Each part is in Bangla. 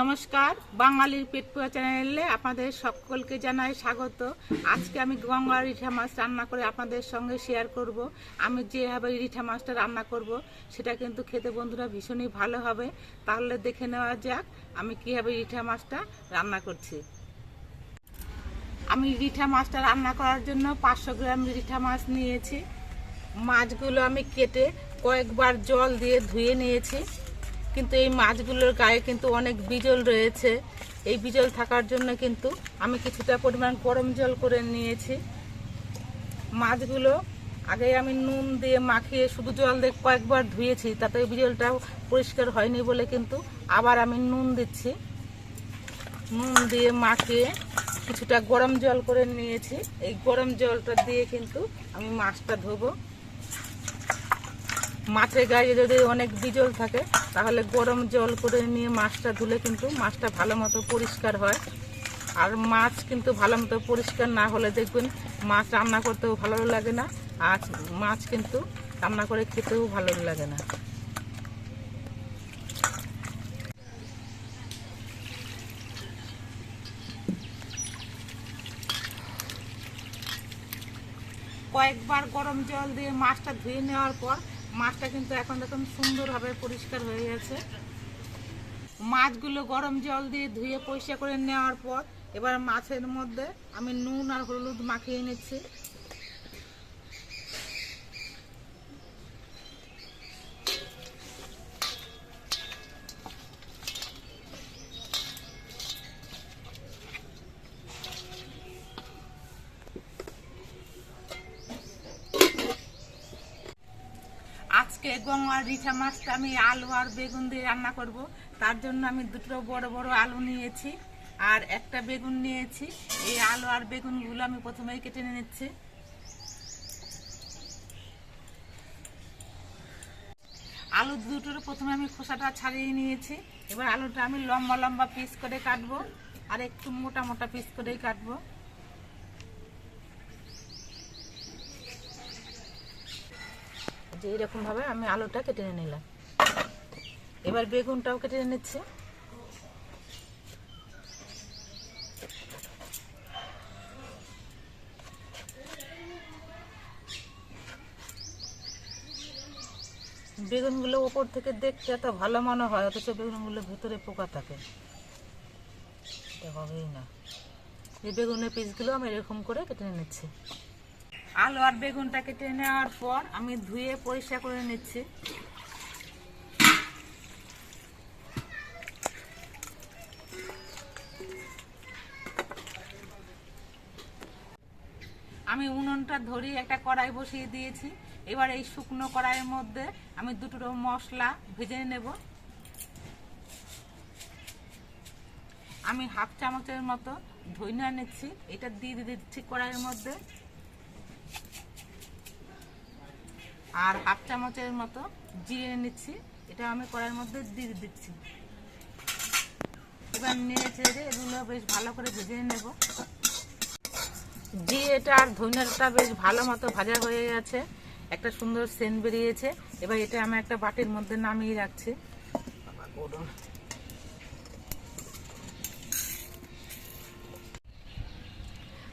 নমস্কার, বাঙালির পেট পোয়া চ্যানেলে আপনাদের সকলকে জানাই স্বাগত। আজকে আমি গঙ্গার রিঠা মাছ রান্না করে আপনাদের সঙ্গে শেয়ার করব। আমি যেভাবে রিঠা মাছটা রান্না করব, সেটা কিন্তু খেতে বন্ধুরা ভীষণই ভালো হবে। তাহলে দেখে নেওয়া যাক আমি কীভাবে রিঠা মাছটা রান্না করছি। আমি রিঠা মাছটা রান্না করার জন্য পাঁচশো গ্রাম রিঠা মাছ নিয়েছি। মাছগুলো আমি কেটে কয়েকবার জল দিয়ে ধুয়ে নিয়েছি। কিন্তু এই মাছগুলোর গায়ে কিন্তু অনেক বিজল রয়েছে। এই বিজল থাকার জন্য কিন্তু আমি কিছুটা পরিমাণ গরম জল করে নিয়েছি। মাছগুলো আগে আমি নুন দিয়ে মাখিয়ে শুধু জল দিয়ে কয়েকবার ধুয়েছি, তাতে ওই বিজলটাও পরিষ্কার হয়নি বলে কিন্তু আবার আমি নুন দিচ্ছি। নুন দিয়ে মাখিয়ে কিছুটা গরম জল করে নিয়েছি। এই গরম জলটা দিয়ে কিন্তু আমি মাছটা ধোবো। মাছের গায়ে যদি অনেক বিজল থাকে, তাহলে গরম জল করে নিয়ে মাছটা ধুলে কিন্তু মাছটা ভালো মতো পরিষ্কার হয়। আর মাছ কিন্তু ভালো মতো পরিষ্কার না হলে দেখবেন মাছ রান্না করতেও ভালো লাগে না, আর মাছ কিন্তু রান্না করে খেতেও ভালো লাগে না। কয়েকবার গরম জল দিয়ে মাছটা ধুয়ে নেওয়ার পর মাছটা কিন্তু এখন দেখুন সুন্দরভাবে পরিষ্কার হয়ে গেছে। মাছগুলো গরম জল দিয়ে ধুয়ে পরিষ্কার করে নেওয়ার পর এবার মাছের মধ্যে আমি নুন আর হলুদ মাখিয়ে নিচ্ছি। আজকে গঙ্গার রিঠা মাছটা আমি আলু আর বেগুন দিয়ে রান্না করব। তার জন্য আমি দুটো বড় বড় আলু নিয়েছি আর একটা বেগুন নিয়েছি। এই আলু আর বেগুনগুলো আমি প্রথমেই কেটে নিচ্ছি। আলু দুটোর প্রথমে আমি খোসাটা ছাড়িয়ে নিয়েছি। এবার আলুটা আমি লম্বা লম্বা পিস করে কাটবো আর একটু মোটা মোটা পিস করেই কাটবো। যে এরকমভাবে আমি আলুটা কেটে নিয়ে নিলাম। এবার বেগুনটাও কেটে নিয়ে নিচ্ছি। বেগুনগুলো ওপর থেকে দেখতে এত ভালো মনে হয়, অথচ বেগুনগুলো ভেতরে পোকা থাকে। হবেই না। এই বেগুনের পিসগুলো আমি এরকম করে কেটে নিচ্ছি। আলু আর বেগুনটা কেটে নেওয়ার পর আমি ধুয়ে পরিষ্কার করে নিচ্ছি। আমি উনুনটা ধরিয়ে একটা কড়াই বসিয়ে দিয়েছি। এবার এই শুকনো কড়াইয়ের মধ্যে আমি দুটো মশলা ভেজে নেব। আমি হাফ চামচের মতো ধইনা নিচ্ছি। এটা দিয়ে দিচ্ছি কড়াইয়ের মধ্যে। আর হাফ চামচের মতো জিরে নিচ্ছি। এটা আমি কড়াইয়ের মধ্যে দিয়ে দিচ্ছি। এবার নেড়ে চেড়ে এগুলো বেশ ভালো করে ভেজে নেব। জিরেটা আর ধনিয়াটা বেশ ভালো মতো ভাজা হয়ে গেছে। একটা সুন্দর সেন্ট বেরিয়েছে। এবার এটা আমি একটা বাটির মধ্যে নামিয়ে রাখছি।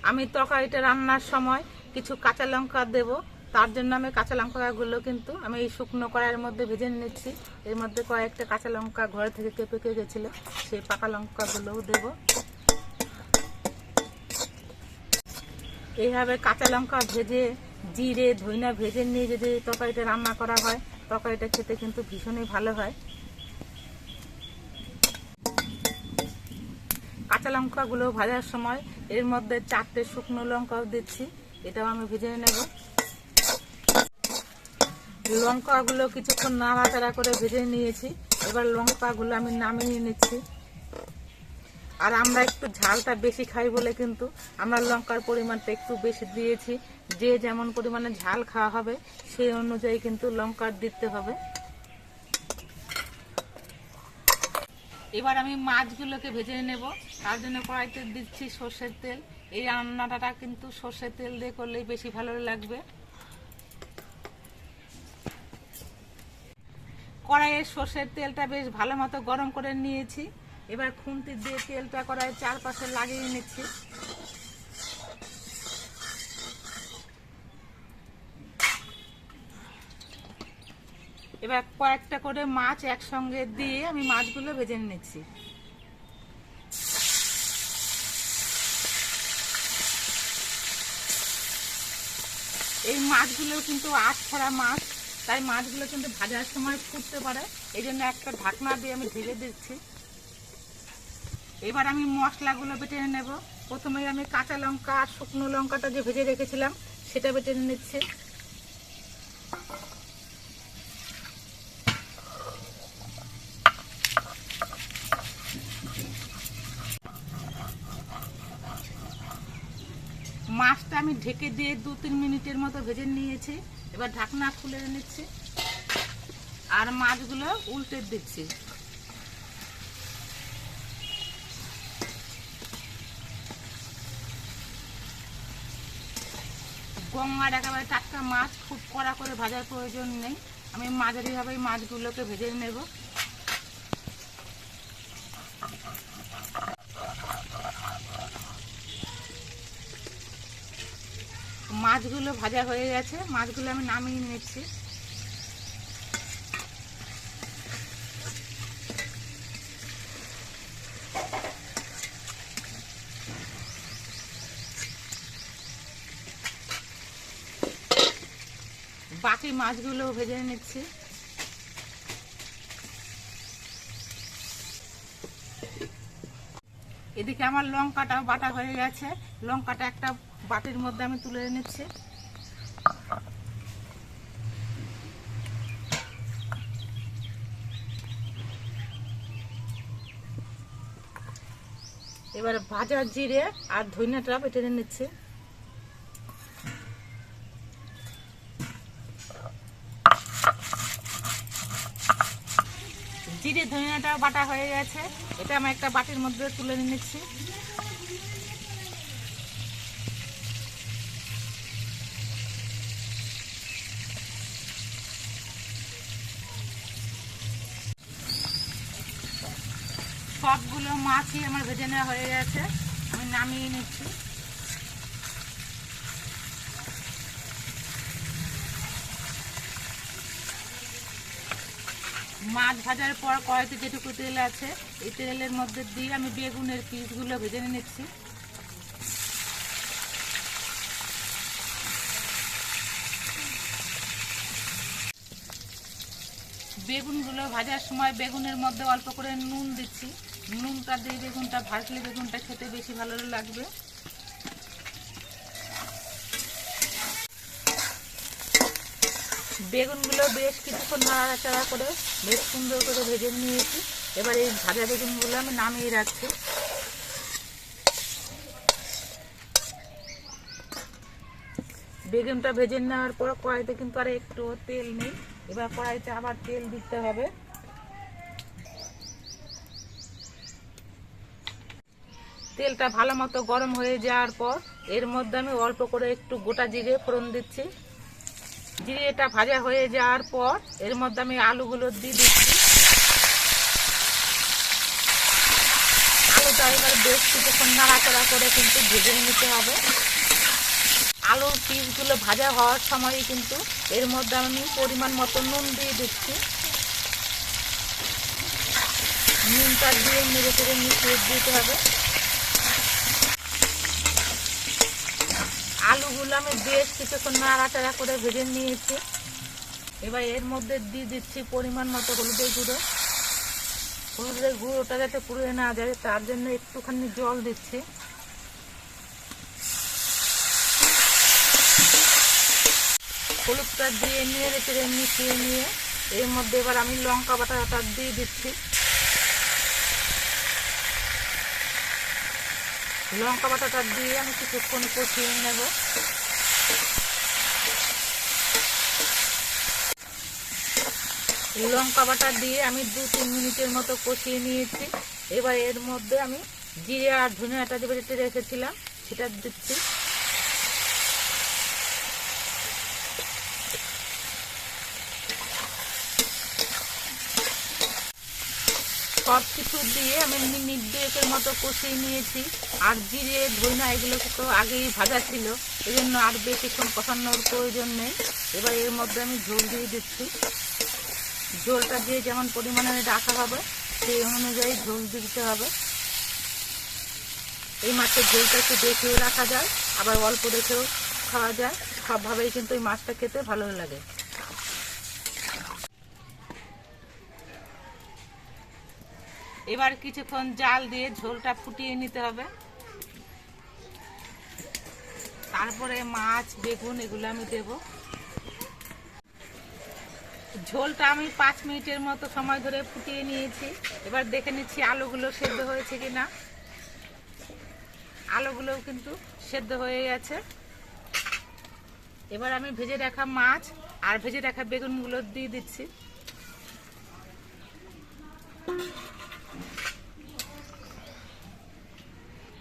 আমি তরকারিটা রান্নার সময় কিছু কাঁচা লঙ্কা দেব। তার জন্য আমি কাঁচা লঙ্কাগুলো কিন্তু আমি এই শুকনো কড়াইয়ের মধ্যে ভেজে নিচ্ছি। এর মধ্যে কয়েকটা কাঁচা লঙ্কা ঘরে থেকে কেঁপে কে গেছিল, সেই পাকা লঙ্কাগুলোও দেব। এইভাবে কাঁচা লঙ্কা ভেজে, জিরে, ধইনা ভেজে নিয়ে যদি তরকারিটা রান্না করা হয়, তরকারিটা খেতে কিন্তু ভীষণই ভালো হয়। কাঁচা লঙ্কাগুলো ভাজার সময় এর মধ্যে চারটে শুকনো লঙ্কাও দিচ্ছি, এটাও আমি ভেজে নেব। লঙ্কাগুলো কিছুক্ষণ নাড়াচাড়া করে ভেজে নিয়েছি। এবার লঙ্কাগুলো আমি নামিয়ে নিচ্ছি। আর আমরা একটু ঝালটা বেশি খাই বলে কিন্তু আমরা লঙ্কার পরিমাণটা একটু বেশি দিয়েছি। যে যেমন পরিমাণে ঝাল খাওয়া হবে, সেই অনুযায়ী কিন্তু লঙ্কার দিতে হবে। এবার আমি মাছগুলোকে ভেজে নেব। তার জন্য কড়াইতে দিচ্ছি সর্ষের তেল। এই রান্নাটা কিন্তু সর্ষের তেল দিয়ে করলেই বেশি ভালো লাগবে। কড়াইয়ের সর্ষের তেলটা বেশ ভালো মতো গরম করে নিয়েছি। এবার খুন্তি দিয়ে তেলটা কড়াইয়ের চারপাশে লাগিয়ে নিচ্ছি। এবার কয়েকটা করে মাছ একসঙ্গে দিয়ে আমি মাছগুলো ভেজে নিচ্ছি। এই মাছগুলো কিন্তু আট ছড়া মাছ তাই মাছগুলো কিন্তু ভাজার সময় ফুটতে পারে। এই জন্য একটা ঢাকনা দিয়ে আমি ঢেলে দিচ্ছি। এবার আমি মশলাগুলো বেটে নেব। প্রথমে আমি কাঁচা লঙ্কা আর শুকনো লঙ্কাটা যে ভেজে রেখেছিলাম, সেটা বেটে নিচ্ছি। মাছটা আমি ঢেকে দিয়ে দু তিন মিনিটের মতো ভেজে নিয়েছি। এবার ঢাকনা খুলে নিচ্ছি আর মাছগুলো উল্টে দিচ্ছি। গঙ্গার একেবারে টাটকা মাছ, খুব কড়া করে ভাজার প্রয়োজন নেই। আমি মাঝারিভাবেই মাছগুলোকে ভেজে নেব। মাছগুলো ভাজা হয়ে গেছে। মাছগুলো আমি নামিয়ে নিচ্ছি। বাকি মাছগুলো ভেজে নিচ্ছি। এদিকে আমার লঙ্কাটা বাটা হয়ে গেছে। লঙ্কাটা একটা বাটির মধ্যে আমি তুলে নিচ্ছি এবার ভাজা জিরে আর ধইনাটা বেটে নিচ্ছি জিরে ধনিয়াটা বাটা হয়ে গেছে, এটা আমি একটা বাটির মধ্যে তুলে নিচ্ছি সবগুলো মাছই আমার ভেজে নেওয়া হয়ে গেছে। আমি নামিয়ে নিচ্ছি। মাছ ভাজার পর কড়াইতে যেটুকু তেল আছে, এই তেলের মধ্যে দিয়ে আমি বেগুনের পিসগুলো ভেজে নিচ্ছি। বেগুনগুলো ভাজার সময় বেগুনের মধ্যে অল্প করে নুন দিচ্ছি। নুনটা দিয়ে বেগুনটা ভাজলে বেগুনটা খেতে বেশি ভালো লাগবে। বেগুনগুলো বেশ কিছুক্ষণ নাড়াচাড়া করে বেশ সুন্দর করে ভেজে নিয়েছি। এবার এই ভাজা বেগুনগুলো আমি নামিয়ে রাখছি। বেগুনটা ভেজে নেওয়ার পর কড়াইতে কিন্তু আর একটু তেল নেই। এবার কড়াইতে আবার তেল দিতে হবে। তেলটা ভালো মতো গরম হয়ে যাওয়ার পর এর মধ্যে আমি অল্প করে একটু গোটা জিরে ফোড়ন দিচ্ছি। জিরেটা ভাজা হয়ে যাওয়ার পর এর মধ্যে আমি আলুগুলো দিয়ে দিচ্ছি। আলুটা এবার বেশ কিছুক্ষণ নাড়াচাড়া করে কিন্তু ভেজে নিতে হবে। আলুর পিসগুলো ভাজা হওয়ার সময় কিন্তু এর মধ্যে আমি পরিমাণ মতো নুন দিয়ে দিচ্ছি। নুনটা দিয়ে নেড়ে চেড়ে মিশিয়ে দিতে হবে। আলুগুলো আমি বেশ কিছুক্ষণ নাড়াচাড়া করে ভেজে নিয়েছি। এবার এর মধ্যে দিয়ে দিচ্ছি পরিমাণ মতো হলুদের গুঁড়ো। হলুদের গুঁড়োটা যাতে পুড়ে না যায়, তার জন্য একটুখানি জল দিচ্ছি। হলুদটা দিয়ে নিয়ে রেখে মিশিয়ে নিয়ে এর মধ্যে এবার আমি লঙ্কা বাটাটা দিয়ে দিচ্ছি। লঙ্কা বাটাটা দিয়ে আমি কিছুক্ষণ কষিয়ে নেব। লঙ্কা বাটা দিয়ে আমি দু তিন মিনিটের মতো কষিয়ে নিয়েছি। এবার এর মধ্যে আমি জিরে আর ধনিয়াটা যে বেটে রেখেছিলাম, সেটা দিচ্ছি। সব কিছু দিয়ে আমি মিনিট দুয়েকের মতো কষিয়ে নিয়েছি। আর জিরে, ধইনা এগুলো তো আগেই ভাজা ছিল। এই জন্য আর বেশিক্ষণ কষানোর প্রয়োজন নেই। এবার এর মধ্যে আমি ঝোল দিয়ে দিচ্ছি। ঝোলটা দিয়ে যেমন পরিমাণে রাখা হবে, সেই অনুযায়ী ঝোল দিতে হবে। এই মাছের ঝোলটা একটু দেখেও রাখা যায়, আবার অল্প রেখেও খাওয়া যায়। সবভাবেই কিন্তু এই মাছটা খেতে ভালো লাগে। এবার কিছুক্ষণ জাল দিয়ে ঝোলটা ফুটিয়ে নিতে হবে। তারপরে মাছ, বেগুন এগুলো আমি দেব। ঝোলটা আমি পাঁচ মিনিটের মতো সময় ধরে ফুটিয়ে নিয়েছি। এবার দেখে নিচ্ছি আলুগুলো সেদ্ধ হয়েছে কিনা। আলুগুলোও কিন্তু সেদ্ধ হয়ে গেছে। এবার আমি ভেজে রাখা মাছ আর ভেজে রাখা বেগুনগুলো দিয়ে দিচ্ছি।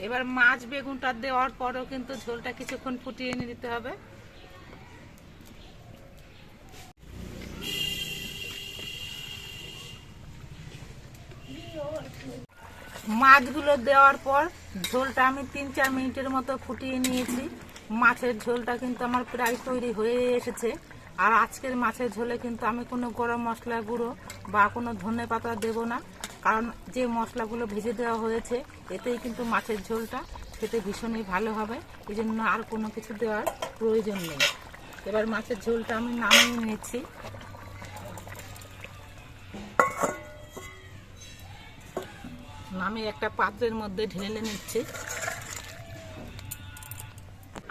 এবার মাছ বেগুনটা দেওয়ার পরও কিন্তু ঝোলটা কিছুক্ষণ ফুটিয়ে নিতে হবে। মাছগুলো দেওয়ার পর ঝোলটা আমি তিন চার মিনিটের মতো ফুটিয়ে নিয়েছি। মাছের ঝোলটা কিন্তু আমার প্রায় তৈরি হয়ে এসেছে। আর আজকের মাছের ঝোলে কিন্তু আমি কোনো গরম মশলা গুঁড়ো বা কোনো ধনে পাতা দেবো না। কারণ যে মশলাগুলো ভেজে দেওয়া হয়েছে, এতেই কিন্তু মাছের ঝোলটা খেতে ভীষণই ভালো হবে। এই জন্য আর কোনো কিছু দেওয়ার প্রয়োজন নেই। এবার মাছের ঝোলটা আমি নামিয়ে নিচ্ছি। নামিয়ে একটা পাত্রের মধ্যে ঢেলে নিচ্ছি।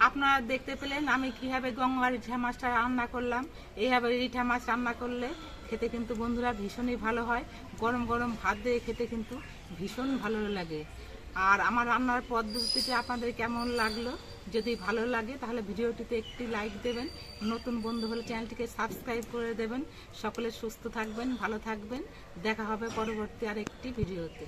আপনারা দেখতে পেলেন আমি কীভাবে গঙ্গার রিঠা মাছটা রান্না করলাম। এইভাবে রিঠা মাছ রান্না করলে খেতে কিন্তু বন্ধুরা ভীষণই ভালো হয়। গরম গরম ভাত দিয়ে খেতে কিন্তু ভীষণ ভালো লাগে। আর আমার রান্নার পদ্ধতিটি আপনাদের কেমন লাগল? যদি ভালো লাগে তাহলে ভিডিওটিতে একটি লাইক দেবেন। নতুন বন্ধু হলে চ্যানেলটিকে সাবস্ক্রাইব করে দেবেন। সকলে সুস্থ থাকবেন, ভালো থাকবেন। দেখা হবে পরবর্তী আর একটি ভিডিওতে।